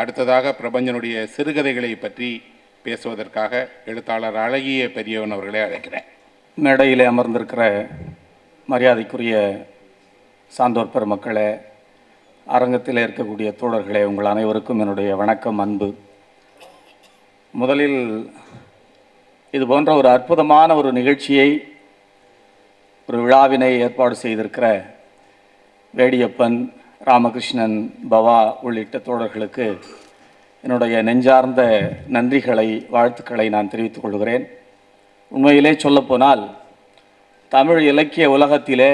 அடுத்ததாக பிரபஞ்சனுடைய சிறுகதைகளை பற்றி பேசுவதற்காக எழுத்தாளர் அழகிய பெரியவன் அவர்களை அழைக்கிறேன். மேடையில் அமர்ந்திருக்கிற மரியாதைக்குரிய சான்றோர் பெருமக்களே அரங்கத்தில் இருக்கக்கூடிய தோழர்களே உங்கள் அனைவருக்கும் என்னுடைய வணக்கம் அன்பு. முதலில் இது போன்ற ஒரு அற்புதமான ஒரு நிகழ்ச்சியை ஒரு விழாவினை ஏற்பாடு செய்திருக்கிற வேடியப்பன் ராமகிருஷ்ணன் பவா உள்ளிட்ட தோழர்களுக்கு என்னுடைய நெஞ்சார்ந்த நன்றிகளை வாழ்த்துக்களை நான் தெரிவித்துக் கொள்கிறேன். உண்மையிலே சொல்லப்போனால் தமிழ் இலக்கிய உலகத்திலே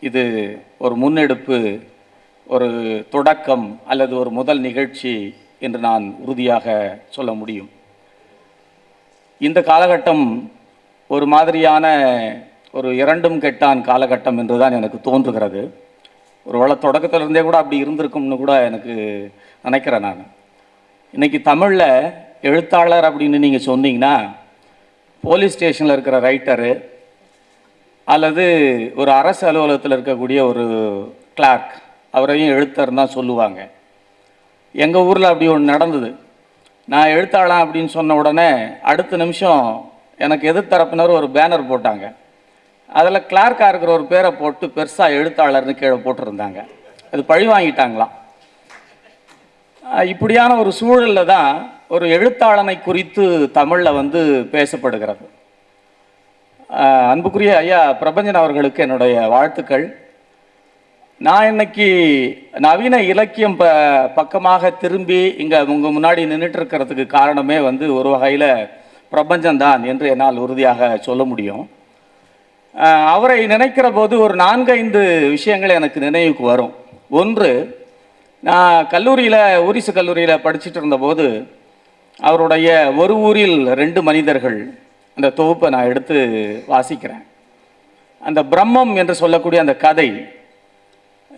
இது ஒரு முன்னெடுப்பு ஒரு தொடக்கம் அல்லது ஒரு முதல் நிகழ்ச்சி என்று நான் உறுதியாக சொல்ல முடியும். இந்த காலகட்டம் ஒரு மாதிரியான ஒரு இரண்டும் கெட்டான் காலகட்டம் என்று தான் எனக்கு தோன்றுகிறது. ஒரு வேளை தொடக்கத்திலிருந்தே கூட அப்படி இருந்திருக்கும்னு கூட எனக்கு நினைக்கிறேன் நான். இன்னைக்கு தமிழில் எழுத்தாளர் அப்படின்னு நீங்கள் சொன்னீங்கன்னா போலீஸ் ஸ்டேஷனில் இருக்கிற ரைட்டரு அல்லது ஒரு அரசு அலுவலகத்தில் இருக்கக்கூடிய ஒரு கிளார்க் அவரையும் எழுத்தர் தான் சொல்லுவாங்க. எங்கள் ஊரில் அப்படி ஒன்று நடந்தது. நான் எழுத்தாளன் அப்படின்னு சொன்ன உடனே அடுத்த நிமிஷம் எனக்கு எதிர்த்தரப்பினர் ஒரு பேனர் போட்டாங்க. அதில் கிளார்க்காக இருக்கிற ஒரு பேரை போட்டு பெருசாக எழுத்தாளர்னு கீழே போட்டிருந்தாங்க. அது பழி வாங்கிட்டாங்களாம். இப்படியான ஒரு சூழலில் தான் ஒரு எழுத்தாளனை குறித்து தமிழில் வந்து பேசப்படுகிறது. அன்புக்குரிய ஐயா பிரபஞ்சன் அவர்களுக்கு என்னுடைய வாழ்த்துக்கள். நான் இன்னைக்கு நவீன இலக்கியம் ப பக்கமாக திரும்பி இங்கே உங்கள் முன்னாடி நின்றுட்டு இருக்கிறதுக்கு காரணமே வந்து ஒரு வகையில் பிரபஞ்சம்தான் என்று என்னால் உறுதியாக சொல்ல முடியும். அவரை நினைக்கிற போது ஒரு நான்கைந்து விஷயங்கள் எனக்கு நினைவுக்கு வரும். ஒன்று நான் கல்லூரியில் ஊரிசு கல்லூரியில் படிச்சுட்டு இருந்தபோது அவருடைய ஒரு ஊரில் ரெண்டு மனிதர்கள் அந்த தொகுப்பை நான் எடுத்து வாசிக்கிறேன். அந்த பிரம்மம் என்று சொல்லக்கூடிய அந்த கதை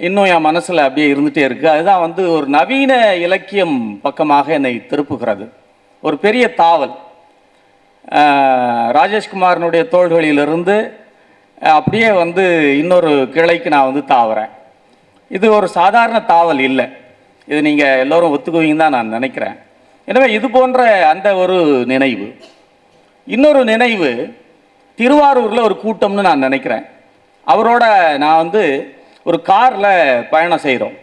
இன்னும் என் மனசில் அப்படியே இருந்துகிட்டே இருக்குது அதுதான் வந்து ஒரு நவீன இலக்கியம் பக்கமாக என்னை திருப்புகிறது. ஒரு பெரிய தாவல். ராஜேஷ்குமாரனுடைய தோள்களிலிருந்து அப்படியே வந்து இன்னொரு கிளைக்கு நான் வந்து தாவுறேன். இது ஒரு சாதாரண தாவல் இல்லை. இது நீங்கள் எல்லோரும் ஒத்துக்குவீங்க தான் நான் நினைக்கிறேன். எனவே இது போன்ற அந்த ஒரு நினைவு. இன்னொரு நினைவு திருவாரூரில் ஒரு கூட்டம்னு நான் நினைக்கிறேன். அவரோட நான் வந்து ஒரு காரில் பயணம் செய்கிறோம்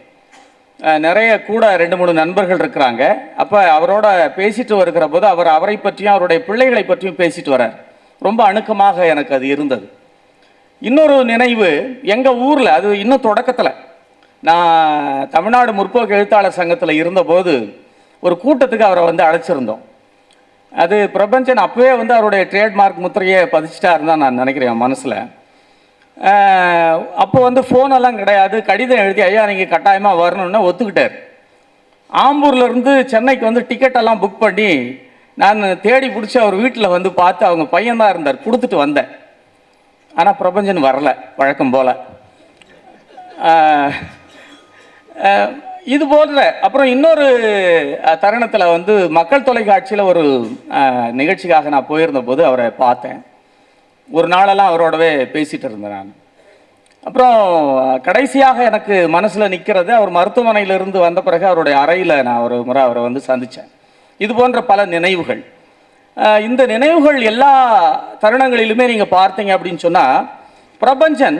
நிறைய கூட ரெண்டு மூணு நண்பர்கள் இருக்கிறாங்க. அப்போ அவரோட பேசிட்டு வருகிற போது அவர் அவரை பற்றியும் அவருடைய பிள்ளைகளை பற்றியும் பேசிட்டு வரார் ரொம்ப அணுக்கமாக எனக்கு அது இருந்தது. இன்னொரு நினைவு எங்கள் ஊரில் அது இன்னும் தொடக்கத்தில். நான் தமிழ்நாடு முற்போக்கு எழுத்தாளர் சங்கத்தில் இருந்தபோது ஒரு கூட்டத்துக்கு அவரை வந்து அழைச்சிருந்தோம். அது பிரபஞ்சன் அப்போவே வந்து அவருடைய ட்ரேட்மார்க் முத்திரையை பதிச்சிட்டாருன்னு தான் நான் நினைக்கிறேன் என் மனசில். அப்போ வந்து ஃபோனெல்லாம் கிடையாது. கடிதம் எழுதி ஐயா நீங்கள் கட்டாயமாக வரணும்னா ஒத்துக்கிட்டார். ஆம்பூர்லேருந்து சென்னைக்கு வந்து டிக்கெட்டெல்லாம் புக் பண்ணி நான் தேடி பிடிச்சி அவர் வீட்டில் வந்து பார்த்து அவங்க பையன்தான் இருந்தார் கொடுத்துட்டு வந்தேன். ஆனால் பிரபஞ்சன் வரல வழக்கம் போல். இது போன்ற அப்புறம் இன்னொரு தருணத்தில் வந்து மக்கள் தொலைக்காட்சியில் ஒரு நிகழ்ச்சிக்காக நான் போயிருந்த போது அவரை பார்த்தேன். ஒரு நாளெல்லாம் அவரோடவே பேசிகிட்டு இருந்தேன் நான். அப்புறம் கடைசியாக எனக்கு மனசில் நிற்கிறது அவர் மருத்துவமனையிலிருந்து வந்த பிறகு அவருடைய அறையில் நான் ஒரு முறை அவரை வந்து சந்தித்தேன் இது போன்ற பல நினைவுகள். இந்த நினைவுகள் எல்லா தருணங்களிலுமே நீங்கள் பார்த்தீங்க அப்படின்னு சொன்னால் பிரபஞ்சன்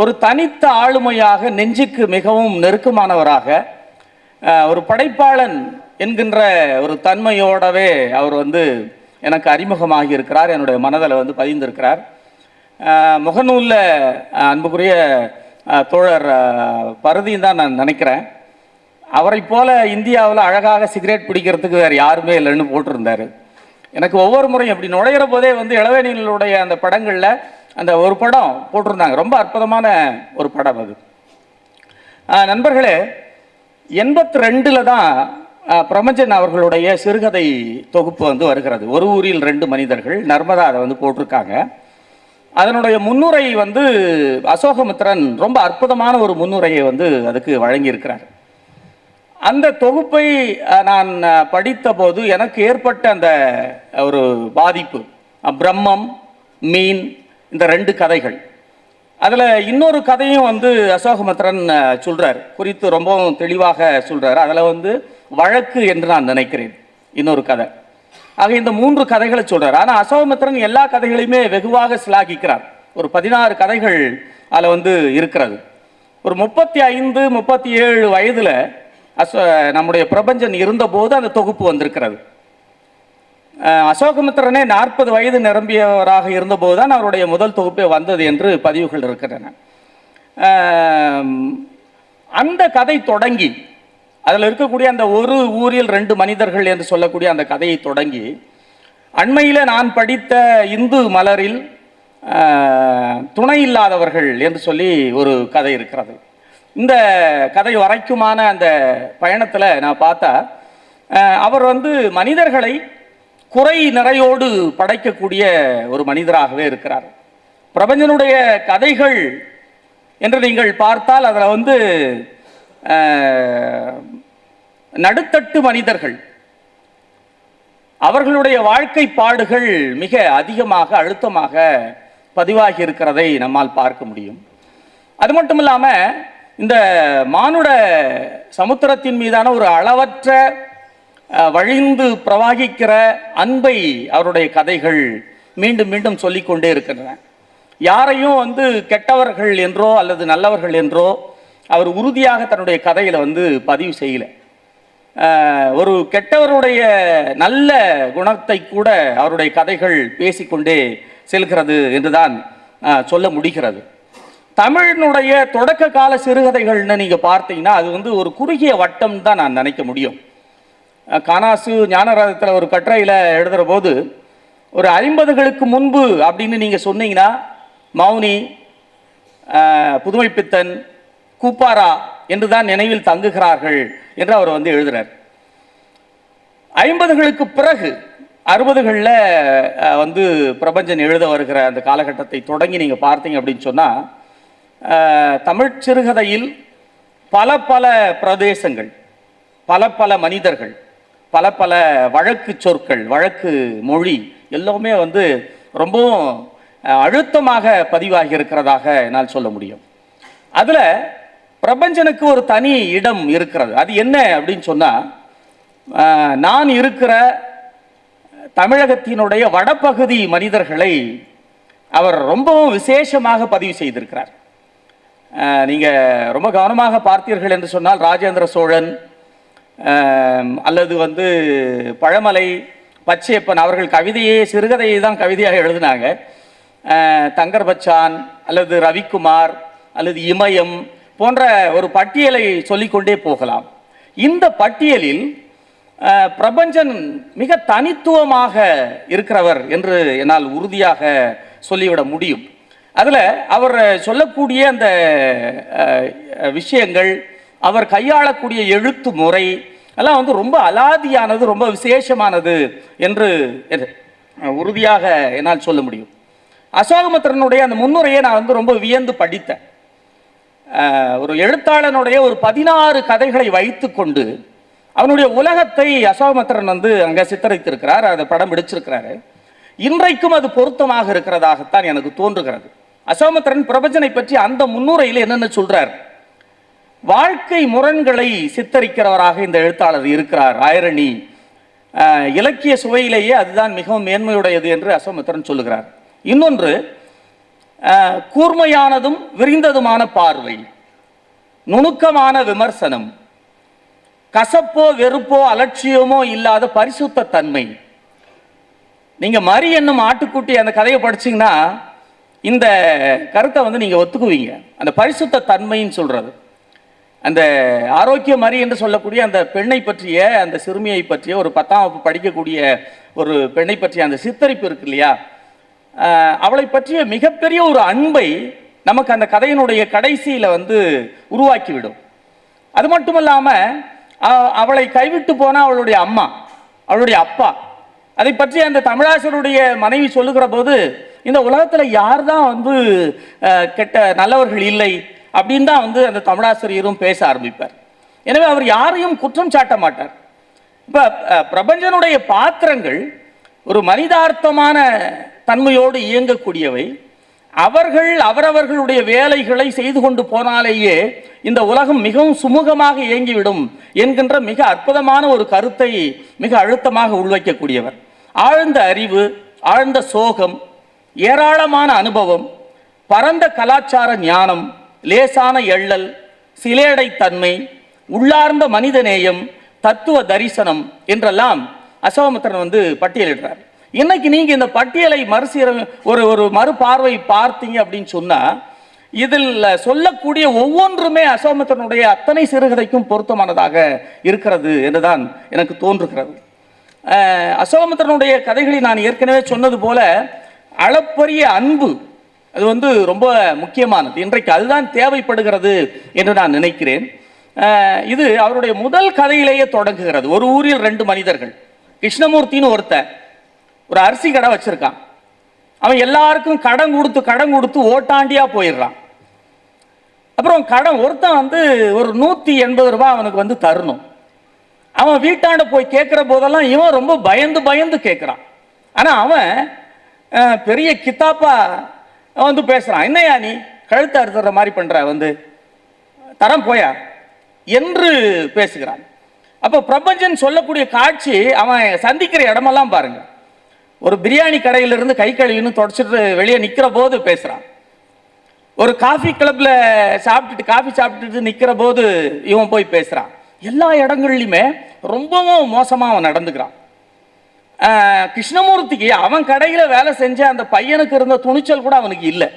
ஒரு தனித்த ஆளுமையாக நெஞ்சுக்கு மிகவும் நெருக்கமானவராக ஒரு படைப்பாளன் என்கின்ற ஒரு தன்மையோடவே அவர் வந்து எனக்கு அறிமுகமாகி இருக்கிறார் என்னுடைய மனதில் வந்து பதிந்திருக்கிறார். முகநூலில் அன்புக்குரிய தோழர் பருதியும் தான் நான் நினைக்கிறேன். அவரை போல இந்தியாவில் அழகாக சிகரெட் பிடிக்கிறதுக்கு வேறு யாருமே இல்லைன்னு போட்டிருந்தாரு. எனக்கு ஒவ்வொரு முறையும் இப்படி நுழையிற போதே வந்து இளவேணிகளுடைய அந்த படங்களில் அந்த ஒரு படம் போட்டிருந்தாங்க. ரொம்ப அற்புதமான ஒரு படம் அது. நண்பர்களே எண்பத்தி ரெண்டில் தான் பிரபஞ்சன் அவர்களுடைய சிறுகதை தொகுப்பு வந்து வருகிறது. ஒரு ஊரில் ரெண்டு மனிதர்கள் நர்மதா அதை வந்து போட்டிருக்காங்க. அதனுடைய முன்னுரை வந்து அசோகமித்திரன் ரொம்ப அற்புதமான ஒரு முன்னுரையை வந்து அதுக்கு வழங்கியிருக்கிறார். அந்த தொகுப்பை நான் படித்த போது எனக்கு ஏற்பட்ட அந்த ஒரு பாதிப்பு. பிரம்மம் மீன் இந்த ரெண்டு கதைகள். அதில் இன்னொரு கதையும் வந்து அசோகமித்ரன் சொல்கிறார் குறித்து ரொம்பவும் தெளிவாக சொல்கிறார் அதில் வந்து வழக்கு என்று நான் நினைக்கிறேன். இன்னொரு கதை. ஆக இந்த மூன்று கதைகளை சொல்கிறார் ஆனால் அசோகமித்ரன் எல்லா கதைகளையுமே வெகுவாக சிலாகிக்கிறார். ஒரு பதினாறு கதைகள் அதில் வந்து இருக்கிறது. ஒரு முப்பத்தி ஐந்து முப்பத்தி ஏழு வயதில் அசோ நம்முடைய பிரபஞ்சன் இருந்தபோது அந்த தொகுப்பு வந்திருக்கிறது. அசோகமித்திரனே நாற்பது வயது நிரம்பியவராக இருந்தபோது தான் அவருடைய முதல் தொகுப்பே வந்தது என்று பதிவுகள் இருக்கின்றன. அந்த கதை தொடங்கி அதில் இருக்கக்கூடிய அந்த ஒரு ஊரில் ரெண்டு மனிதர்கள் என்று சொல்லக்கூடிய அந்த கதையை தொடங்கி அண்மையில் நான் படித்த இந்து மலரில் துணை இல்லாதவர்கள் என்று சொல்லி ஒரு கதை இருக்கிறது. இந்த கதை வரைக்குமான அந்த பயணத்தில் நான் பார்த்தா அவர் வந்து மனிதர்களை குறை நிறையோடு படைக்கக்கூடிய ஒரு மனிதராகவே இருக்கிறார். பிரபஞ்சனுடைய கதைகள் என்று நீங்கள் பார்த்தால் அதில் வந்து நடுத்தட்டு மனிதர்கள் அவர்களுடைய வாழ்க்கை பாடுகள் மிக அதிகமாக அழுத்தமாக பதிவாகி இருக்கிறதை நம்மால் பார்க்க முடியும். அது மட்டும் இல்லாமல் இந்த மானுட சமுத்திரத்தின் மீதான ஒரு அளவற்ற வழிந்து பிரவாகிக்கிற அன்பை அவருடைய கதைகள் மீண்டும் மீண்டும் சொல்லிக்கொண்டே இருக்கின்றன. யாரையும் வந்து கெட்டவர்கள் என்றோ அல்லது நல்லவர்கள் என்றோ அவர் உறுதியாக தன்னுடைய கதையில் வந்து பதிவு செய்யல. ஒரு கெட்டவருடைய நல்ல குணத்தை கூட அவருடைய கதைகள் பேசிக்கொண்டே செல்கிறது என்றுதான் சொல்ல முடிகிறது. தமிழினுடைய தொடக்க கால சிறுகதைகள்னு நீங்கள் பார்த்தீங்கன்னா அது வந்து ஒரு குறுகிய வட்டம் தான் நான் நினைக்க முடியும். கானாசு ஞானரதத்தில் ஒரு கட்டுரையில் எழுதுகிற போது ஒரு ஐம்பதுகளுக்கு முன்பு அப்படின்னு நீங்கள் சொன்னீங்கன்னா மௌனி புதுமை புதுமைப்பித்தன் கூப்பாரா என்று தான் நினைவில் தங்குகிறார்கள் என்று அவர் வந்து எழுதினார் ஐம்பதுகளுக்கு பிறகு அறுபதுகளில் வந்து பிரபஞ்சன் எழுத வருகிற அந்த காலகட்டத்தை தொடங்கி நீங்கள் பார்த்தீங்க அப்படின்னு சொன்னால் தமிழ் சிறுகதையில் பல பல பிரதேசங்கள் பல பல மனிதர்கள் பல பல வழக்கு சொற்கள் வழக்கு மொழி எல்லாமே வந்து ரொம்பவும் அழுத்தமாக பதிவாகி இருக்கிறதாக என்னால் சொல்ல முடியும். அதில் பிரபஞ்சனுக்கு ஒரு தனி இடம் இருக்கிறது. அது என்ன அப்படின்னு சொன்னால் நான் இருக்கிற தமிழகத்தினுடைய வடபகுதி மனிதர்களை அவர் ரொம்பவும் விசேஷமாக பதிவு செய்திருக்கிறார். நீங்கள் ரொம்ப கவனமாக பார்த்தீர்கள் என்று சொன்னால் ராஜேந்திர சோழன் அல்லது வந்து பழமலை பச்சையப்பன் அவர்கள் கவிதையே சிறுகதையை தான் கவிதையாக எழுதினாங்க. தங்கர் பச்சான் அல்லது ரவிக்குமார் அல்லது இமயம் போன்ற ஒரு பட்டியலை சொல்லிக்கொண்டே போகலாம். இந்த பட்டியலில் பிரபஞ்சன் மிக தனித்துவமாக இருக்கிறவர் என்று என்னால் உறுதியாக சொல்லிவிட முடியும். அதில் அவர் சொல்லக்கூடிய அந்த விஷயங்கள் அவர் கையாளக்கூடிய எழுத்து முறை எல்லாம் வந்து ரொம்ப அலாதியானது ரொம்ப விசேஷமானது என்று உறுதியாக என்னால் சொல்ல முடியும். அசோகமித்திரனுடைய அந்த முன்னுரையை நான் வந்து ரொம்ப வியந்து படித்தேன். ஒரு எழுத்தாளனுடைய ஒரு பதினாறு கதைகளை வைத்துக்கொண்டு அவனுடைய உலகத்தை அசோகமித்திரன் வந்து அங்கே சித்தரித்திருக்கிறார் அதை படம் பிடிச்சிருக்கிறாரு இன்றைக்கும் அது பொருத்தமாக இருக்கிறதாகத்தான் எனக்கு தோன்றுகிறது. அசோமத்திரன் பிரபஞ்சனை பற்றி அந்த முன்னுரையில் என்னென்ன சொல்றார்? வாழ்க்கை முரண்களை சித்தரிக்கிறவராக இந்த எழுத்தாளர் இருக்கிறார். ஆயிரணி இலக்கிய சுவையிலேயே அதுதான் மிகவும் மேன்மையுடையது என்று அசோமத்திரன் சொல்லுகிறார். இன்னொன்று கூர்மையானதும் விரிந்ததுமான பார்வை நுணுக்கமான விமர்சனம் கசப்போ வெறுப்போ அலட்சியமோ இல்லாத பரிசுத்த தன்மை நீங்க மரி என்னும் ஆட்டுக்குட்டி அந்த கதையை படிச்சீங்கன்னா இந்த கருத்தை வந்து நீங்கள் ஒத்துக்குவீங்க. அந்த பரிசுத்த தன்மைன்னு சொல்கிறது அந்த ஆரோக்கிய மரி என்று சொல்லக்கூடிய அந்த பெண்ணை பற்றிய அந்த சிறுமியை பற்றிய ஒரு பத்தாம் வகுப்பு படிக்கக்கூடிய ஒரு பெண்ணை பற்றிய அந்த சித்தரிப்பு இருக்கு இல்லையா? அவளை பற்றிய மிகப்பெரிய ஒரு அன்பை நமக்கு அந்த கதையினுடைய கடைசியில் வந்து உருவாக்கிவிடும். அது மட்டும் இல்லாமல் அவளை கைவிட்டு போன அவளுடைய அம்மா அவளுடைய அப்பா அதை பற்றி அந்த தமிழாசருடைய மனைவி சொல்லுகிற போது இந்த உலகத்தில் யார் தான் வந்து கெட்ட நல்லவர்கள் இல்லை அப்படின்னு தான் வந்து அந்த தமிழாசிரியரும் பேச ஆரம்பிப்பார். எனவே அவர் யாரையும் குற்றம் சாட்ட மாட்டார். இப்போ பிரபஞ்சனுடைய பாத்திரங்கள் ஒரு மனிதார்த்தமான தன்மையோடு இயங்கக்கூடியவை. அவர்கள் அவரவர்களுடைய வேலைகளை செய்து கொண்டு போனாலேயே இந்த உலகம் மிகவும் சுமூகமாக இயங்கிவிடும் என்கின்ற மிக அற்புதமான ஒரு கருத்தை மிக அழுத்தமாக உள்வைக்கக்கூடியவர். ஆழ்ந்த அறிவு ஆழ்ந்த சோகம் ஏராளமான அனுபவம் பரந்த கலாச்சார ஞானம் லேசான எள்ளல் சிலேடைத்தன்மை உள்ளார்ந்த மனிதநேயம் தத்துவ தரிசனம் என்றெல்லாம் அசோகமித்திரன் வந்து பட்டியலிடுறார். இன்னைக்கு நீங்க இந்த பட்டியலை மறுசீர ஒரு ஒரு மறுபார்வை பார்த்தீங்க அப்படின்னு சொன்னா இதில் சொல்லக்கூடிய ஒவ்வொன்றுமே அசோகமித்திரனுடைய அத்தனை சிறுகதைக்கும் பொருத்தமானதாக இருக்கிறது என்றுதான் எனக்கு தோன்றுகிறது. அசோகமித்திரனுடைய கதைகளை நான் ஏற்கனவே சொன்னது போல அளப்பரிய அன்பு. அது வந்து ரொம்ப முக்கியமானது. இன்றைக்கு அதுதான் தேவைப்படுகிறது என்று நான் நினைக்கிறேன். இது அவருடைய முதல் கதையிலேயே தொடங்குகிறது. ஒரு ஊரில் ரெண்டு மனிதர்கள். கிருஷ்ணமூர்த்தின்னு ஒருத்தன். ஒரு அரிசி கடை வச்சிருக்கான். அவன் எல்லாருக்கும் கடன் கொடுத்து கடன் கொடுத்து ஓட்டாண்டியா போயிடுறான். அப்புறம் கடன் ஒருத்தன் வந்து ஒரு நூற்றி எண்பது ரூபாய் அவனுக்கு வந்து தரணும். அவன் வீட்டாண்ட போய் கேட்குற போதெல்லாம் இவன் ரொம்ப பயந்து பயந்து கேட்குறான். ஆனால் அவன் பெரிய கித்தாப்பா வந்து பேசுகிறான் என்னையா நீ? கழுத்தை அறுத்துற மாதிரி பண்ணுற வந்து. தரம் போயா? என்று பேசுகிறான். அப்போ பிரபஞ்சன் சொல்லக்கூடிய காட்சி அவன் சந்திக்கிற இடமெல்லாம் பாருங்க. ஒரு பிரியாணி கடையிலிருந்து கை கழுவின்னு தொடச்சிட்டு வெளியே நிற்கிற போது பேசுகிறான் ஒரு காஃபி கிளப்பில் சாப்பிட்டுட்டு காஃபி சாப்பிட்டுட்டு நிற்கிற போது இவன் போய் பேசுகிறான் எல்லா இடங்கள்லையுமே ரொம்பவும் மோசமாக அவன் நடந்துக்கிறான். கிருஷ்ணமூர்த்திக்கு அவன் கடையில் வேலை செஞ்ச அந்த பையனுக்கு இருந்த துணிச்சல் கூட அவனுக்கு இல்லை.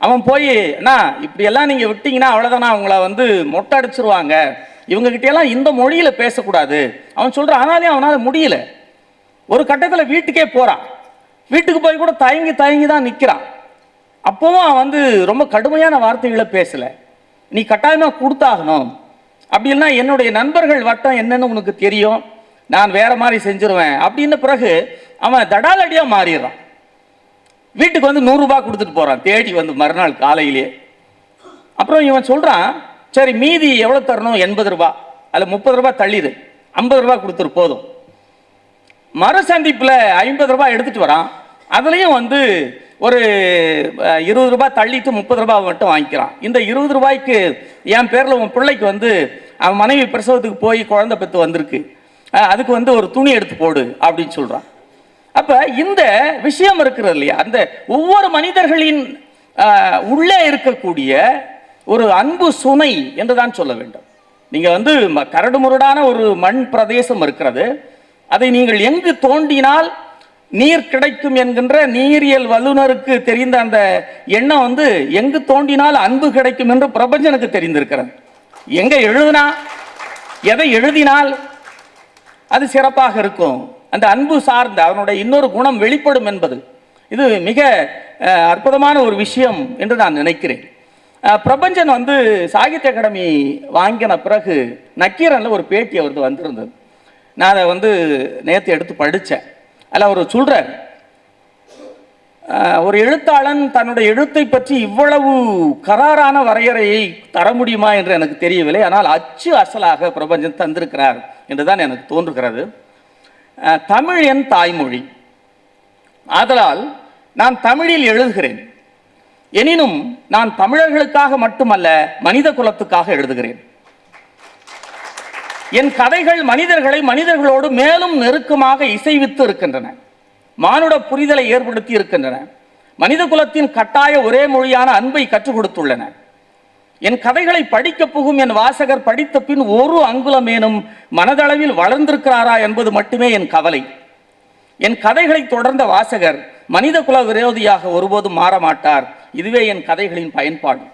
அவன் போய் அண்ணா இப்படியெல்லாம் நீங்கள் விட்டீங்கன்னா அவ்வளோதானா அவங்கள வந்து மொட்டை அடிச்சிருவாங்க இவங்ககிட்டயெல்லாம் இந்த மொழியில் பேசக்கூடாது. அவன் சொல்கிறான் ஆனாலே அவனால் முடியல. ஒரு கட்டத்தில் வீட்டுக்கே போகிறான் வீட்டுக்கு போய் கூட தயங்கி தயங்கி தான் நிற்கிறான் அப்போவும் அவன் வந்து ரொம்ப கடுமையான வார்த்தைகளை பேசலை. நீ கட்டாயமாக கொடுத்தாகணும். அப்படி இல்லைன்னா என்னுடைய நண்பர்கள் வட்டம் என்னன்னு உனக்கு தெரியும். நான் வேற மாதிரி செஞ்சிருவேன். அப்படின்ன பிறகு அவன் தடாலடியாக மாறிடுறான். வீட்டுக்கு வந்து நூறுரூபா கொடுத்துட்டு போகிறான் தேடி வந்து மறுநாள் காலையிலேயே அப்புறம் இவன் சொல்கிறான் சரி மீதி எவ்வளோ தரணும்? எண்பது ரூபா அதில் முப்பது ரூபா தள்ளிடு. ஐம்பது ரூபா கொடுத்துரு போதும். மறு சந்திப்பில் ஐம்பது ரூபாய் எடுத்துட்டு வரான். அதுலேயும் வந்து ஒரு இருபது ரூபாய் தள்ளிட்டு முப்பது ரூபாய் மட்டும் வாங்கிக்கிறான். இந்த இருபது ரூபாய்க்கு என் பேரில் உன் பிள்ளைக்கு வந்து அவன் மனைவி பிரசவத்துக்கு போய் குழந்தை பெற்று வந்திருக்கு. அதுக்கு வந்து ஒரு துணி எடுத்து போடு அப்படின்னு சொல்கிறான் அப்போ இந்த விஷயம் இருக்கிறது இல்லையா? அந்த ஒவ்வொரு மனிதர்களின் உள்ளே இருக்கக்கூடிய ஒரு அன்பு சுனை என்று தான் சொல்ல வேண்டும். நீங்கள் வந்து ம- கரடுமுரடான ஒரு மண் பிரதேசம் இருக்கிறது. அதை நீங்கள் எங்கு தோண்டினால் நீர் கிடைக்கும் என்கின்ற நீரியல் வல்லுனருக்கு தெரிந்த அந்த எண்ணம் வந்து எங்கு தோண்டினால் அன்பு கிடைக்கும் என்று பிரபஞ்சனுக்கு தெரிந்திருக்கிறது. எங்கே எழுதினா எதை எழுதினால் அது சிறப்பாக இருக்கும். அந்த அன்பு சார்ந்த அவனுடைய இன்னொரு குணம் வெளிப்படும் என்பது. இது மிக அற்புதமான ஒரு விஷயம் என்று நான் நினைக்கிறேன். பிரபஞ்சன் வந்து சாகித்ய அகாடமி வாங்கின பிறகு நக்கீரனில் ஒரு பேட்டி அவரது வந்திருந்தது. நான் அதை வந்து நேற்று எடுத்து படித்தேன். அதில் அவர் சொல்கிறார் ஒரு எழுத்தாளன் தன்னுடைய எழுத்தை பற்றி இவ்வளவு கராரான வரையறையை தர முடியுமா என்று எனக்கு தெரியவில்லை. ஆனால் அச்சு அசலாக பிரபஞ்சம் தந்திருக்கிறார் என்றுதான் எனக்கு தோன்றுகிறது. தமிழ் என் தாய்மொழி. ஆதலால் நான் தமிழில் எழுதுகிறேன். எனினும் நான் தமிழர்களுக்காக மட்டுமல்ல மனித குலத்துக்காக எழுதுகிறேன். என் கதைகள் மனிதர்களை மனிதர்களோடு மேலும் நெருக்கமாக இசைவித்து இருக்கின்றன. மானுட புரிதலை ஏற்படுத்தி இருக்கின்றன. மனித குலத்தின் கட்டாய ஒரே மொழியான அன்பை கற்றுக் கொடுத்துள்ளன. என் கதைகளை படிக்க புகும் என் வாசகர் படித்த பின் ஒரு அங்குலமேனும் மனதளவில் வளர்ந்திருக்கிறாரா என்பது மட்டுமே என் கவலை. என் கதைகளை தொடர்ந்த வாசகர் மனித குல விரோதியாக ஒருபோதும் மாற மாட்டார் இதுவே என் கதைகளின் பயன்பாடு.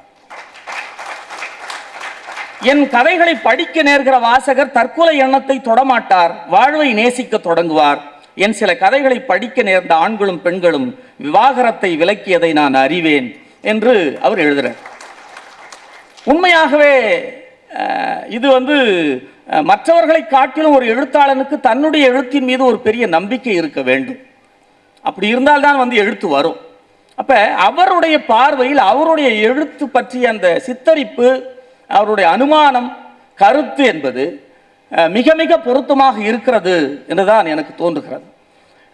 என் கதைகளை படிக்க நேர்கிற வாசகர் தற்கொலை எண்ணத்தை தொடமாட்டார். வாழ்வை நேசிக்க தொடங்குவார். என் சில கதைகளை படிக்க நேர்ந்த ஆண்களும் பெண்களும் விவாகரத்தை விலக்கியதை நான் அறிவேன் என்று அவர் எழுதுகிறார் உண்மையாகவே இது வந்து மற்றவர்களை காட்டிலும் ஒரு எழுத்தாளனுக்கு தன்னுடைய எழுத்தின் மீது ஒரு பெரிய நம்பிக்கை இருக்க வேண்டும். அப்படி இருந்தால்தான் வந்து எழுத்து வரும். அப்போ அவருடைய பார்வையில் அவருடைய எழுத்து பற்றிய அந்த சித்தரிப்பு அவருடைய அனுமானம் கருத்து என்பது மிக மிக பொருத்தமாக இருக்கிறது என்றுதான் எனக்கு தோன்றுகிறது.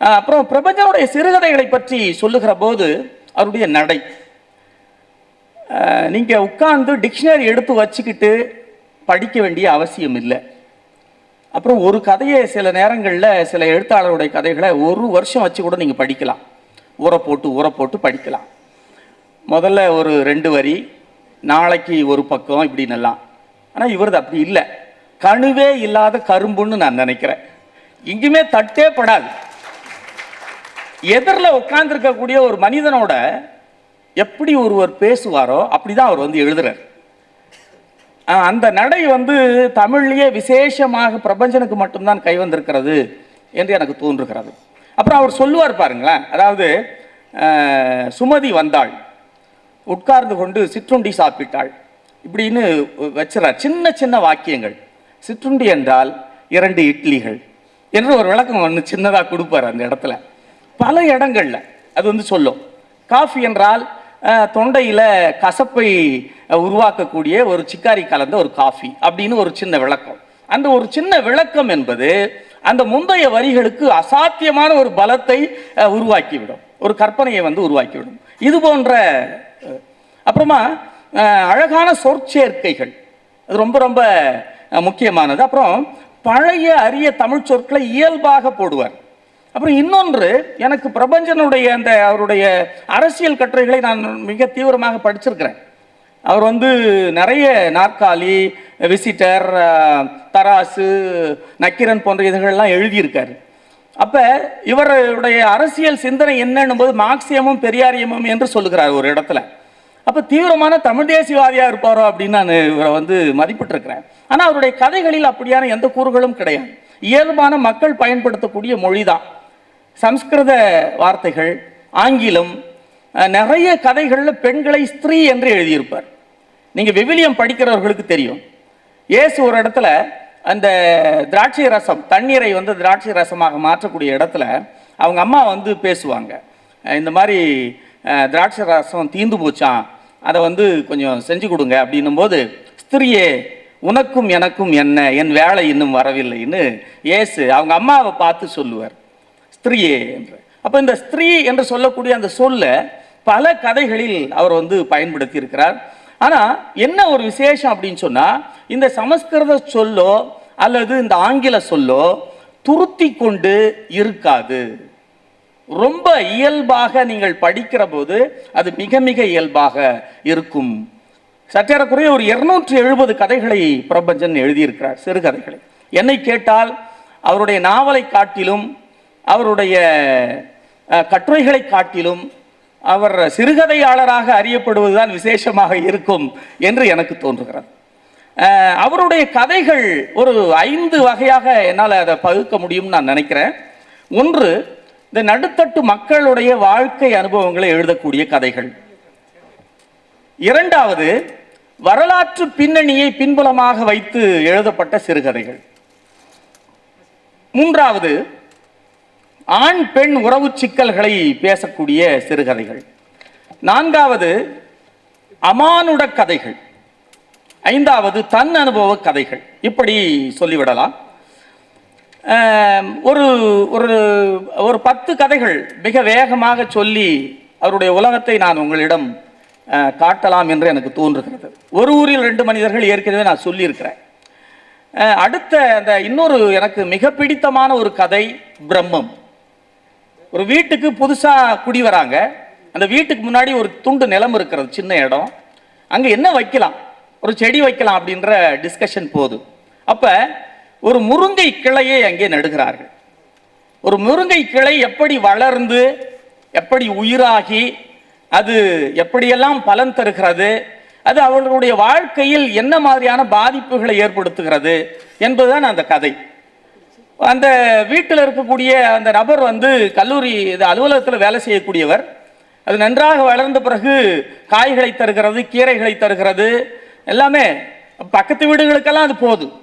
அப்புறம் பிரபஞ்சனுடைய சிறுகதைகளை பற்றி சொல்லுகிற போது அவருடைய நடை. நீங்கள் உட்கார்ந்து டிக்ஷனரி எடுத்து வச்சுக்கிட்டு படிக்க வேண்டிய அவசியம் இல்லை. அப்புறம் ஒரு கதையை சில நேரங்களில் சில எழுத்தாளருடைய கதைகளை ஒரு வருஷம் வச்சு கூட நீங்கள் படிக்கலாம். ஊற போட்டு ஊற போட்டு படிக்கலாம். முதல்ல ஒரு ரெண்டு வரி நாளைக்கு ஒரு பக்கம் இப்படின்னெல்லாம். ஆனால் இவரது அப்படி இல்லை. கணுவே இல்லாத கரும்புன்னு நான் நினைக்கிறேன். இங்குமே தட்டே படாது. எதிரில் உட்கார்ந்துருக்கக்கூடிய ஒரு மனிதனோட எப்படி ஒருவர் பேசுவாரோ அப்படிதான் அவர் வந்து எழுதுறார். அந்த நடை வந்து தமிழ்லேயே விசேஷமாக பிரபஞ்சனுக்கு மட்டும்தான் கை வந்திருக்கிறது என்று எனக்கு தோன்றுகிறது. அப்புறம் அவர் சொல்லுவார் பாருங்களேன். அதாவது சுமதி வந்தாள். உட்கார்ந்து கொண்டு சிற்றுண்டி சாப்பிட்டாள். இப்படின்னு வச்சுறார் சின்ன சின்ன வாக்கியங்கள். சிற்றுண்டி என்றால் இரண்டு இட்லிகள் என்று ஒரு விளக்கம் ஒன்று சின்னதாக கொடுப்பார் அந்த இடத்துல. பல இடங்களில் அது வந்து சொல்லும். காஃபி என்றால் தொண்டையில் கசப்பை உருவாக்கக்கூடிய ஒரு சிக்காரி கலந்த ஒரு காஃபி அப்படின்னு ஒரு சின்ன விளக்கம். அந்த ஒரு சின்ன விளக்கம் என்பது அந்த முந்தைய வரிகளுக்கு அசாத்தியமான ஒரு பலத்தை உருவாக்கிவிடும். ஒரு கற்பனையை வந்து உருவாக்கிவிடும். இது போன்ற அப்புறமா அழகான சொற்சேர்க்கைகள். அது ரொம்ப ரொம்ப முக்கியமானது. அப்புறம் பழைய அரிய தமிழ் சொற்களை இயல்பாக போடுவார். அப்புறம் இன்னொன்று எனக்கு பிரபஞ்சனுடைய அந்த அவருடைய அரசியல் கட்டுரைகளை நான் மிக தீவிரமாக படிச்சிருக்கிறேன். அவர் வந்து நிறைய நாற்காலி விசிட்டர் தராசு நக்கிரன் போன்ற இதழ்கள்லாம் எழுதியிருக்காரு. அப்போ இவருடைய அரசியல் சிந்தனை என்னன்னும் போது மார்க்சியமும் பெரியாரியமும் என்று சொல்லுகிறார் ஒரு இடத்துல. அப்போ தீவிரமான தமிழ் தேசியவாதியாக இருப்பாரோ அப்படின்னு நான் இவரை வந்து மதிப்பிட்டிருக்கிறேன். ஆனால் அவருடைய கதைகளில் அப்படியான எந்த கூறுகளும் கிடையாது. இயல்பான மக்கள் பயன்படுத்தக்கூடிய மொழி தான் சம்ஸ்கிருத வார்த்தைகள் ஆங்கிலம் நிறைய கதைகளில் பெண்களை ஸ்திரீ என்று எழுதியிருப்பார். நீங்கள் விவிலியம் படிக்கிறவர்களுக்கு தெரியும். இயேசு ஒரு இடத்துல அந்த திராட்சை ரசம் தண்ணீரை வந்து திராட்சை ரசமாக மாற்றக்கூடிய இடத்துல அவங்க அம்மா வந்து பேசுவாங்க. இந்த மாதிரி திராட்சை ரசம் தீந்து போச்சான் அதை வந்து கொஞ்சம் செஞ்சு கொடுங்க அப்படின்னும் போது ஸ்திரியே உனக்கும் எனக்கும் என்ன? என் வேலை இன்னும் வரவில்லைன்னு ஏசு அவங்க அம்மாவை பார்த்து சொல்லுவார். ஸ்திரியே என்று. அப்போ இந்த ஸ்திரீ என்று சொல்லக்கூடிய அந்த சொல்ல பல கதைகளில் அவர் வந்து பயன்படுத்தி இருக்கிறார் ஆனால் என்ன ஒரு விசேஷம் அப்படின்னு சொன்னால் இந்த சமஸ்கிருத சொல்லோ அல்லது இந்த ஆங்கில சொல்லோ துருத்தி கொண்டு இருக்காது. ரொம்ப இயல்பாக நீங்கள் படிக்கிற போது அது மிக மிக இயல்பாக இருக்கும். சற்றேறக்குறைய ஒரு இருநூற்றி எழுபது கதைகளை பிரபஞ்சன் எழுதியிருக்கிறார் சிறுகதைகளை என்னை கேட்டால் அவருடைய நாவலை காட்டிலும் அவருடைய கட்டுரைகளை காட்டிலும் அவர் சிறுகதையாளராக அறியப்படுவதுதான் விசேஷமாக இருக்கும் என்று எனக்கு தோன்றுகிறது. அவருடைய கதைகள் ஒரு ஐந்து வகையாக என்னால் அதை பகுக்க முடியும்னு நான் நினைக்கிறேன். ஒன்று இந்த நடுத்தட்டு மக்களுடைய வாழ்க்கை அனுபவங்களை எழுதக்கூடிய கதைகள். இரண்டாவது வரலாற்று பின்னணியை பின்புலமாக வைத்து எழுதப்பட்ட சிறுகதைகள். மூன்றாவது ஆண் பெண் உறவு சிக்கல்களை பேசக்கூடிய சிறுகதைகள். நான்காவது அமானுட கதைகள். ஐந்தாவது தன் அனுபவ கதைகள். இப்படி சொல்லிவிடலாம். ஒரு ஒரு ஒரு பத்து கதைகள் மிக வேகமாக சொல்லி அவருடைய உலகத்தை நான் உங்களிடம் காட்டலாம் என்று எனக்கு தோன்றுகிறது. ஒரு ஊரில் ரெண்டு மனிதர்கள் ஏற்கனவே நான் சொல்லியிருக்கிறேன். அடுத்த அந்த இன்னொரு எனக்கு மிக பிடித்தமான ஒரு கதை பிரம்மம். ஒரு வீட்டுக்கு புதுசாக குடி வராங்க. அந்த வீட்டுக்கு முன்னாடி ஒரு துண்டு நிலம் இருக்கிறது சின்ன இடம். அங்கே என்ன வைக்கலாம்? ஒரு செடி வைக்கலாம் அப்படின்ற டிஸ்கஷன் போதும் அப்போ ஒரு முருங்கை கிளையை அங்கே நடுகிறார்கள். ஒரு முருங்கை கிளை எப்படி வளர்ந்து எப்படி உயிராகி அது எப்படியெல்லாம் பலன் தருகிறது அது அவர்களுடைய வாழ்க்கையில் என்ன மாதிரியான பாதிப்புகளை ஏற்படுத்துகிறது என்பதுதான் அந்த கதை. அந்த வீட்டில் இருக்கக்கூடிய அந்த நபர் வந்து கல்லூரி இது அலுவலகத்தில் வேலை செய்யக்கூடியவர். அது நன்றாக வளர்ந்த பிறகு காய்களை தருகிறது கீரைகளை தருகிறது. எல்லாமே பக்கத்து வீடுகளுக்கெல்லாம் அது போதும்.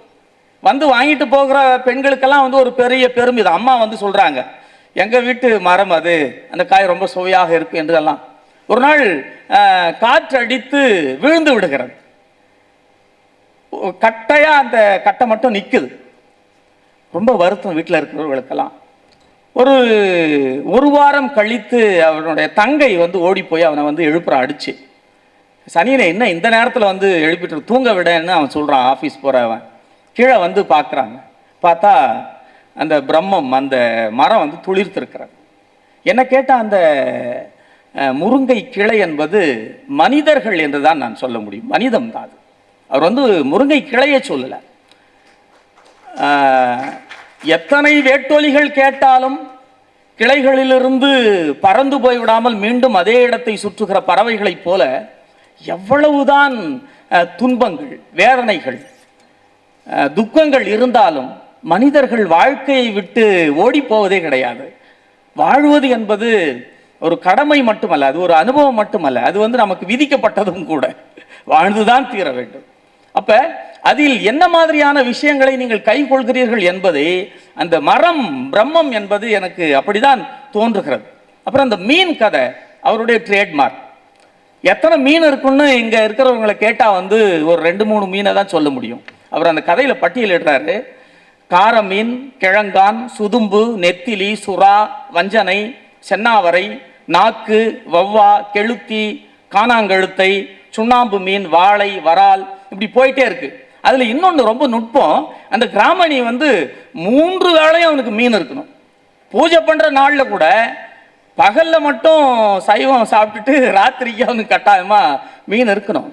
வந்து வாங்கிட்டு போகிற பெண்களுக்கெல்லாம் வந்து ஒரு பெரிய பெருமிதம் அம்மா வந்து சொல்கிறாங்க எங்கள் வீட்டு மரம் அது அந்த காய் ரொம்ப சுவையாக இருக்கு என்றெல்லாம் ஒரு நாள் காற்றடித்து காற்று அடித்து விழுந்து விடுகிறது. கட்டையா அந்த கட்டை மட்டும் நிற்குது ரொம்ப வருத்தம் வீட்டில் இருக்கிறவர்களுக்கெல்லாம். ஒரு ஒரு வாரம் கழித்து அவனுடைய தங்கை வந்து ஓடி போய் அவனை வந்து எழுப்புற அடிச்சு. சனியனை என்ன இந்த நேரத்தில் வந்து எழுப்பிட்டு தூங்க விடன்னு அவன் சொல்கிறான் ஆஃபீஸ் போகிறவன் கீழே வந்து பார்க்குறாங்க. பார்த்தா அந்த பிரம்மம் அந்த மரம் வந்து துளிர்த்திருக்கிறது. என்ன கேட்டால் அந்த முருங்கை கிளை என்பது மனிதர்கள் என்று தான் நான் சொல்ல முடியும். மனிதம் தான் அது. அவர் வந்து முருங்கை கிளையை சொல்லலை. எத்தனை வேட்டொலிகள் கேட்டாலும் கிளைகளிலிருந்து பறந்து போய்விடாமல் மீண்டும் அதே இடத்தை சுற்றுகிற பறவைகளைப் போல எவ்வளவுதான் துன்பங்கள் வேதனைகள் துக்கங்கள் இருந்தாலும் மனிதர்கள் வாழ்க்கையை விட்டு ஓடி போவதே கிடையாது. வாழ்வது என்பது ஒரு கடமை மட்டுமல்ல அது ஒரு அனுபவம் மட்டுமல்ல அது வந்து நமக்கு விதிக்கப்பட்டதும் கூட. வாழ்ந்துதான் தீர வேண்டும். அப்ப அதில் என்ன மாதிரியான விஷயங்களை நீங்கள் கைகொள்கிறீர்கள் என்பதை அந்த மரம் பிரம்மம் என்பது எனக்கு அப்படிதான் தோன்றுகிறது. அப்புறம் அந்த மீன் கதை அவருடைய ட்ரேட்மார்க் எத்தனை மீன் இருக்குன்னு இங்க இருக்கிறவங்களை கேட்டா வந்து ஒரு ரெண்டு மூணு மீனை தான் சொல்ல முடியும். அவர் அந்த கதையில் பட்டியலிடுறாரு கார மீன் கிழங்கான் சுதும்பு நெத்திலி சுறா வஞ்சனை சென்னாவரை நாக்கு வவ்வா கெளுத்தி காணாங்கழுத்தை சுண்ணாம்பு மீன் வாழை வரால் இப்படி போயிட்டே இருக்கு. அதில் இன்னொன்று ரொம்ப நுட்பம் அந்த கிராமணி வந்து மூன்று வேளையும் அவனுக்கு மீன் இருக்கணும். பூஜை பண்ணுற நாளில் கூட பகலில் மட்டும் சைவம் சாப்பிட்டுட்டு ராத்திரிக்கு அவனுக்கு கட்டாயமாக மீன் இருக்கணும்.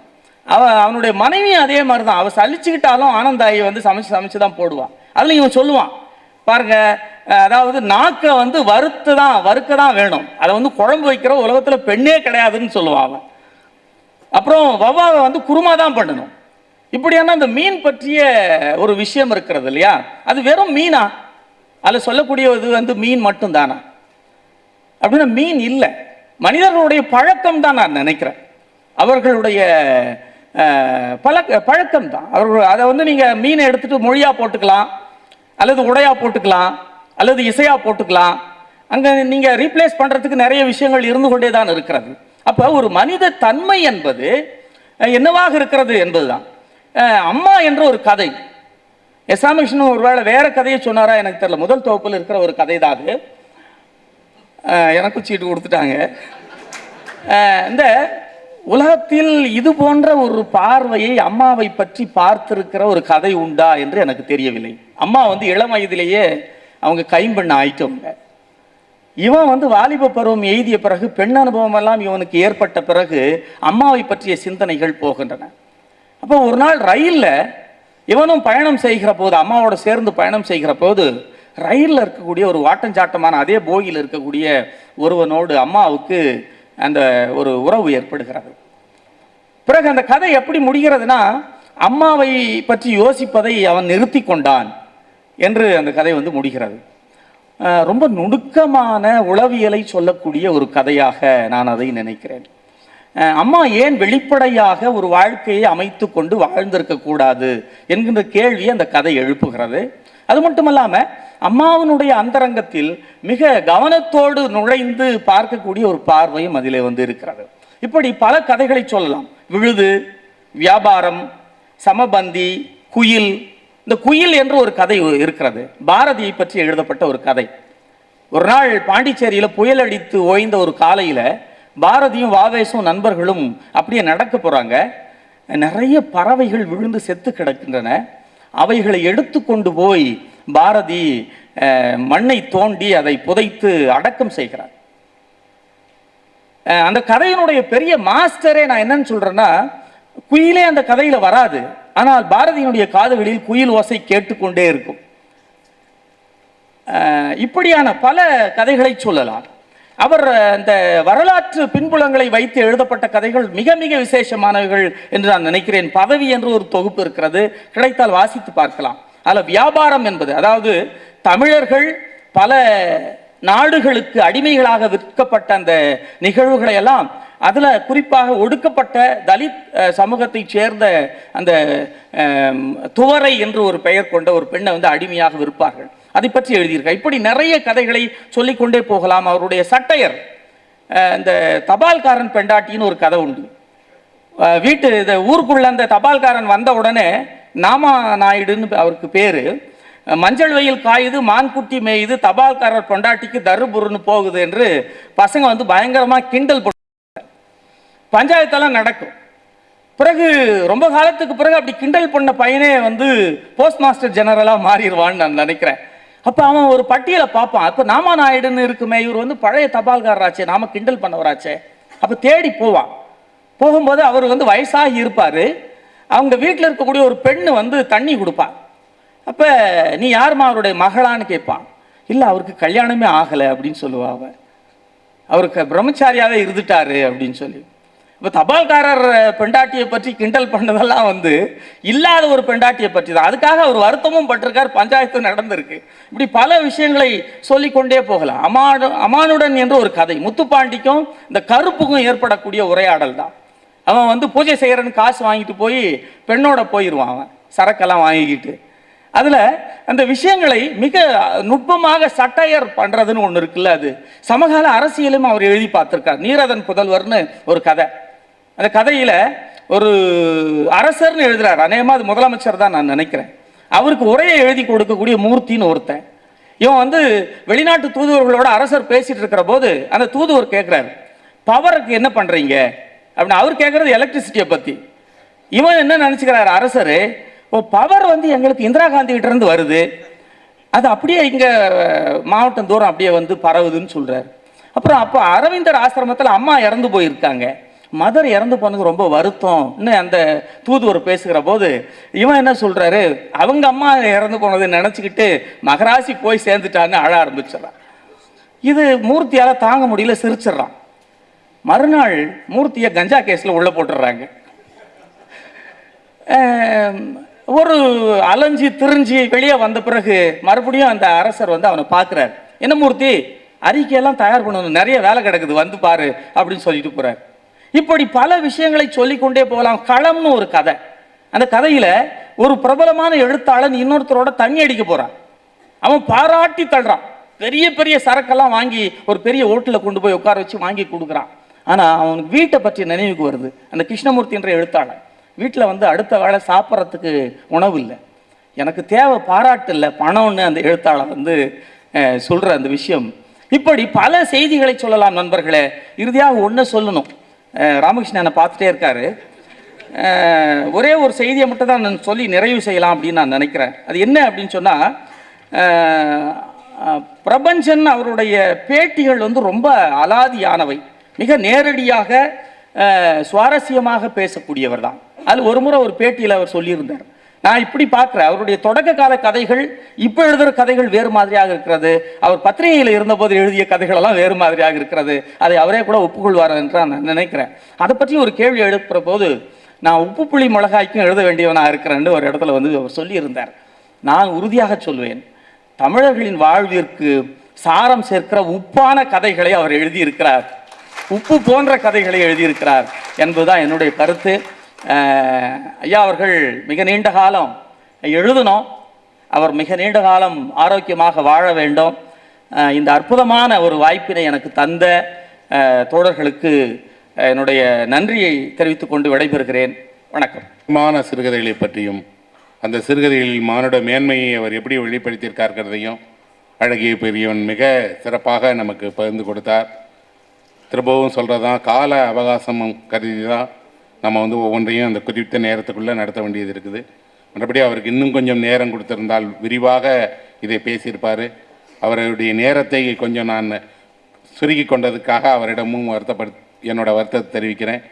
அவன் அவனுடைய மனைவியும் அதே மாதிரி தான் அவள் சலிச்சுக்கிட்டாலும் ஆனந்தாயி வந்து சமைச்சு சமைச்சு தான் போடுவான் அதில் இவன் சொல்லுவான். பாருங்க அதாவது நாக்கை வந்து வறுத்து தான் வறுக்க தான் வேணும். அதை வந்து குழம்பு வைக்கிற உலகத்தில் பெண்ணே கிடையாதுன்னு சொல்லுவான் அவன். அப்புறம் வவ்வாவை வந்து குருமா தான் பண்ணணும். இப்படியான அந்த மீன் பற்றிய ஒரு விஷயம் இருக்கிறது இல்லையா? அது வெறும் மீனா? அதில் சொல்லக்கூடியது வந்து மீன் மட்டும் தானா அப்படின்னா மீன் இல்லை. மனிதர்களுடைய பழக்கம் தான் நான் நினைக்கிறேன். அவர்களுடைய பழக்க பழக்கம் தான் அவர்கள் அதை வந்து நீங்கள் மீனை எடுத்துட்டு மொழியாக போட்டுக்கலாம் அல்லது உடையாக போட்டுக்கலாம் அல்லது இசையாக போட்டுக்கலாம். அங்கே நீங்கள் ரீப்ளேஸ் பண்ணுறதுக்கு நிறைய விஷயங்கள் இருந்து கொண்டே தான் இருக்கிறது. அப்போ ஒரு மனித தன்மை என்பது என்னவாக இருக்கிறது என்பதுதான். அம்மா என்ற ஒரு கதை. எஸ். ராமகிருஷ்ணன் ஒருவேளை வேற கதையை சொன்னாரா? எனக்கு தெரியல. முதல் தொகுப்பில் இருக்கிற ஒரு கதை தான் அது. எனக்கும் சீட்டு கொடுத்துட்டாங்க. இந்த உலகத்தில் இது போன்ற ஒரு பார்வையை அம்மாவை பற்றி பார்த்திருக்கிற ஒரு கதை உண்டா என்று எனக்கு தெரியவில்லை. அம்மா வந்து இளம் வயதிலேயே அவங்க கைம்பெண்ண ஆயிட்டவங்க. இவன் வந்து வாலிப பருவம் எய்திய பிறகு பெண் அனுபவம் எல்லாம் இவனுக்கு ஏற்பட்ட பிறகு அம்மாவை பற்றிய சிந்தனைகள் போகின்றன. அப்போ ஒரு நாள் ரயிலில் இவனும் பயணம் செய்கிற போது அம்மாவோட சேர்ந்து பயணம் செய்கிற போது ரயிலில் இருக்கக்கூடிய ஒரு வாட்டஞ்சாட்டமான அதே போகியில் இருக்கக்கூடிய ஒருவனோடு அம்மாவுக்கு அந்த ஒரு உறவு ஏற்படுகிறது. பிறகு அந்த கதை எப்படி முடிகிறதுனா அம்மாவை பற்றி யோசிப்பதை அவன் நிறுத்தி கொண்டான் என்று அந்த கதை வந்து முடிகிறது. ரொம்ப நுணுக்கமான உளவியலை சொல்லக்கூடிய ஒரு கதையாக நான் அதை நினைக்கிறேன். அம்மா ஏன் வெளிப்படையாக ஒரு வாழ்க்கையை அமைத்து கொண்டு வாழ்ந்திருக்கக்கூடாது என்கின்ற கேள்வியை அந்த கதை எழுப்புகிறது. அது மட்டுமல்லாம அம்மாவினுடைய அந்தரங்கத்தில் மிக கவனத்தோடு நுழைந்து பார்க்கக்கூடிய ஒரு பார்வையும் அதிலே வந்து இருக்கிறது. இப்படி பல கதைகளை சொல்லலாம். விழுது வியாபாரம் சமபந்தி குயில். இந்த குயில் என்று ஒரு கதை இருக்கிறது. பாரதியை பற்றி எழுதப்பட்ட ஒரு கதை. ஒரு நாள் பாண்டிச்சேரியில் புயல் அடித்து ஓய்ந்த ஒரு காலையில் பாரதியும் வாவேசும் நண்பர்களும் அப்படியே நடக்க போகிறாங்க நிறைய பறவைகள் விழுந்து செத்து கிடக்கின்றன. அவைகளை எடுத்து கொண்டு போய் பாரதி மண்ணை தோண்டி அதை புதைத்து அடக்கம் செய்கிறார். அந்த கதையினுடைய பெரிய மாஸ்டரே நான் என்னன்னு சொல்றேன்னா குயிலே அந்த கதையில வராது. ஆனால் பாரதியினுடைய காதுகளில் குயில் ஓசை கேட்டுக்கொண்டே இருக்கும். இப்படியான பல கதைகளை சொல்லலாம். அவர் அந்த வரலாற்று பின்புலங்களை வைத்து எழுதப்பட்ட கதைகள் மிக மிக விசேஷமானவைகள் என்று நான் நினைக்கிறேன். பதவி என்று ஒரு தொகுப்பு இருக்கிறது. கிடைத்தால் வாசித்து பார்க்கலாம். அதில் வியாபாரம் என்பது அதாவது தமிழர்கள் பல நாடுகளுக்கு அடிமைகளாக விற்கப்பட்ட அந்த நிகழ்வுகளை எல்லாம் அதில் குறிப்பாக ஒடுக்கப்பட்ட தலித் சமூகத்தை சமூகத்தைச் சேர்ந்த அந்த துவரை என்று ஒரு பெயர் கொண்ட ஒரு பெண்ணை வந்து அடிமையாக விற்பார்கள். அதை பற்றி எழுதியிருக்கார். இப்படி நிறைய கதைகளை சொல்லிக்கொண்டே போகலாம். அவருடைய சட்டையர் இந்த தபால்காரன் பெண்டாட்டின்னு ஒரு கதை உண்டு. வீட்டு இந்த ஊருக்குள்ள அந்த தபால்காரன் வந்த உடனே நாமா நாயுடுன்னு அவருக்கு பேர். மஞ்சள் வெயில் காயுது மான்குட்டி மேயுது தபால்காரர் பொண்டாட்டிக்கு தருபுருன்னு போகுது என்று பசங்க வந்து பயங்கரமாக கிண்டல் பண்ண பஞ்சாயத்தெல்லாம் நடக்கும். பிறகு ரொம்ப காலத்துக்கு பிறகு அப்படி கிண்டல் பண்ண பையனே வந்து போஸ்ட் மாஸ்டர் ஜெனரலாக மாறிடுவான்னு நான் நினைக்கிறேன். அப்போ அவன் ஒரு பட்டியலை பார்ப்பான். அப்போ நாமா நாயுடுன்னு இருக்குமே இவர் வந்து பழைய தபால்காரராச்சே நாம கிண்டல் பண்ணவராச்சே. அப்போ தேடி போவான். போகும்போது அவர் வந்து வயசாகி இருப்பார். அவங்க வீட்டில் இருக்கக்கூடிய ஒரு பெண்ணு வந்து தண்ணி கொடுப்பான் அப்போ நீ யாருமா அவருடைய மகளான்னு கேட்பான். இல்லை அவருக்கு கல்யாணமே ஆகலை அப்படின்னு சொல்லுவா அவன் அவருக்கு பிரம்மச்சாரியாகவே இருந்துட்டாரு அப்படின்னு சொல்லி. இப்போ தபால்காரர் பெண்டாட்டியை பற்றி கிண்டல் பண்ணதெல்லாம் வந்து இல்லாத ஒரு பெண்டாட்டியை பற்றி தான் அதுக்காக அவர் வருத்தமும் பட்டிருக்கார் பஞ்சாயத்து நடந்திருக்கு. இப்படி பல விஷயங்களை சொல்லிக்கொண்டே போகலாம். அமானு அமானுடன் என்ற ஒரு கதை. முத்துப்பாண்டிக்கும் இந்த கருப்புக்கும் ஏற்படக்கூடிய உரையாடல் தான். அவன் வந்து பூஜை செய்கிறன்னு காசு வாங்கிட்டு போய் பெண்ணோட போயிடுவான் அவன். சரக்கெல்லாம் வாங்கிக்கிட்டு. அதில் அந்த விஷயங்களை மிக நுட்பமாக சட்டையர் பண்ணுறதுன்னு ஒன்று இருக்குல்ல அது. சமகால அரசியலும் அவர் எழுதி பார்த்துருக்கார். நீரதன் புதல்வர்னு ஒரு கதை. அந்த கதையில் ஒரு அரசர்னு எழுதுறாரு. அநேகமாக அது முதலமைச்சர் தான் நான் நினைக்கிறேன். அவருக்கு உரையை எழுதி கொடுக்கக்கூடிய மூர்த்தின்னு ஒருத்தன். இவன் வந்து வெளிநாட்டு தூதுவர்களோட அரசர் பேசிட்டு இருக்கிற போது அந்த தூதுவர் கேட்குறாரு பவருக்கு என்ன பண்ணுறீங்க அப்படின்னு அவர் கேட்குறது எலக்ட்ரிசிட்டியை பற்றி இவன் என்ன நினச்சிக்கிறாரு? அரசர் ஓ பவர் வந்து எங்களுக்கு இந்திரா காந்தி கிட்ட இருந்து வருது. அது அப்படியே இங்கே மாவட்டம் தூரம் அப்படியே வந்து பரவுதுன்னு சொல்கிறாரு அப்புறம் அப்போ அரவிந்தர் ஆசிரமத்தில் அம்மா இறந்து போயிருக்காங்க. மதர் இறந்து போனது ரொம்ப வருத்தம்னு அந்த தூதுவர் பேசுகிற போது இவன் என்ன சொல்கிறாரு அவங்க அம்மா இறந்து போனதை நினச்சிக்கிட்டு மகராசி போய் சேர்ந்துட்டான்னு அழ ஆரம்பிச்சிடறான். இது மூர்த்தியால் தாங்க முடியல சிரிச்சிடுறான். மறுநாள் மூர்த்தியை கஞ்சா கேஸில் உள்ளே போட்டுடுறாங்க. ஒரு அலைஞ்சி திரிஞ்சு வெளியே வந்த பிறகு மறுபடியும் அந்த அரசர் வந்து அவனை பார்க்குறாரு. என்ன மூர்த்தி அறிக்கையெல்லாம் தயார் பண்ணணும் நிறைய வேலை கிடக்குது வந்து பாரு அப்படின்னு சொல்லிட்டு போகிறார் இப்படி பல விஷயங்களை சொல்லிக்கொண்டே போகலாம். களம்னு ஒரு கதை. அந்த கதையில் ஒரு பிரபலமான எழுத்தாளன் இன்னொருத்தரோட தண்ணி அடிக்க போகிறான் அவன் பாராட்டி தள்ளுறான். பெரிய பெரிய சரக்கெல்லாம் வாங்கி ஒரு பெரிய ஹோட்டலில் கொண்டு போய் உட்கார வச்சு வாங்கி கொடுக்குறான். ஆனால் அவனுக்கு வீட்டை பற்றி நினைவுக்கு வருது. அந்த கிருஷ்ணமூர்த்தி என்ற எழுத்தாளன். வீட்டில் வந்து அடுத்த வேளை சாப்பிட்றதுக்கு உணவு இல்லை. எனக்கு தேவை பாராட்டு இல்லை பணம்னு அந்த எழுத்தாளர் வந்து சொல்கிற அந்த விஷயம். இப்படி பல செய்திகளை சொல்லலாம் நண்பர்களே. இறுதியாக ஒன்று சொல்லணும். ராமகிருஷ்ணன் என்னை பார்த்துட்டே இருக்காரு. ஒரே ஒரு செய்தியை மட்டும் தான் நான் சொல்லி நிறைவு செய்யலாம் அப்படின்னு நான் நினைக்கிறேன். அது என்ன அப்படின்னு சொன்னால் பிரபஞ்சன் அவருடைய பேட்டிகள் வந்து ரொம்ப அலாதியானவை. மிக நேரடியாக சுவாரஸ்யமாக பேசக்கூடியவர் தான். அது ஒரு முறை ஒரு பேட்டியில் அவர் சொல்லியிருந்தார். நான் இப்படி பார்க்குறேன். அவருடைய தொடக்க கால கதைகள் இப்போ எழுதுகிற கதைகள் வேறு மாதிரியாக இருக்கிறது. அவர் பத்திரிகையில் இருந்தபோது எழுதிய கதைகள் எல்லாம் வேறு மாதிரியாக இருக்கிறது. அதை அவரே கூட ஒப்புக்கொள்வார் என்று நான் நினைக்கிறேன். அதை பற்றி ஒரு கேள்வி எழுப்புற போது நான் உப்பு புளி மிளகாய்க்கும் எழுத வேண்டியவனாக இருக்கிறேன்னு ஒரு இடத்துல வந்து அவர் சொல்லியிருந்தார். நான் உறுதியாக சொல்வேன். தமிழர்களின் வாழ்விற்கு சாரம் சேர்க்கிற உப்பான கதைகளை அவர் எழுதியிருக்கிறார். உப்பு போன்ற கதைகளை எழுதியிருக்கிறார் என்பதுதான் என்னுடைய கருத்து. ஐயா அவர்கள் மிக நீண்ட காலம் எழுதணும். அவர் மிக நீண்ட காலம் ஆரோக்கியமாக வாழ வேண்டும். இந்த அற்புதமான ஒரு வாய்ப்பினை எனக்கு தந்த தோழர்களுக்கு என்னுடைய நன்றியை தெரிவித்துக் கொண்டு விடைபெறுகிறேன். வணக்கம். மான சிறுகதைகளை பற்றியும் அந்த சிறுகதைகளில் மானுட மேன்மையை அவர் எப்படி வெளிப்படுத்தியிருக்கார்கிறதையும் அழகிய பெரியவன் மிக சிறப்பாக நமக்கு பகிர்ந்து கொடுத்தார். திரும்பவும் சொல்கிறதான் கால அவகாசமும் கருதி தான் நம்ம வந்து ஒவ்வொன்றையும் அந்த குறிப்பிட்ட நேரத்துக்குள்ளே நடத்த வேண்டியது இருக்குது. மற்றபடி அவருக்கு இன்னும் கொஞ்சம் நேரம் கொடுத்திருந்தால் விரிவாக இதை பேசியிருப்பார். அவருடைய நேரத்தை கொஞ்சம் நான் சுருக்கி கொண்டதுக்காக அவரிடமும் வருத்தப்படு என்னோட வருத்தத்தை தெரிவிக்கிறேன்.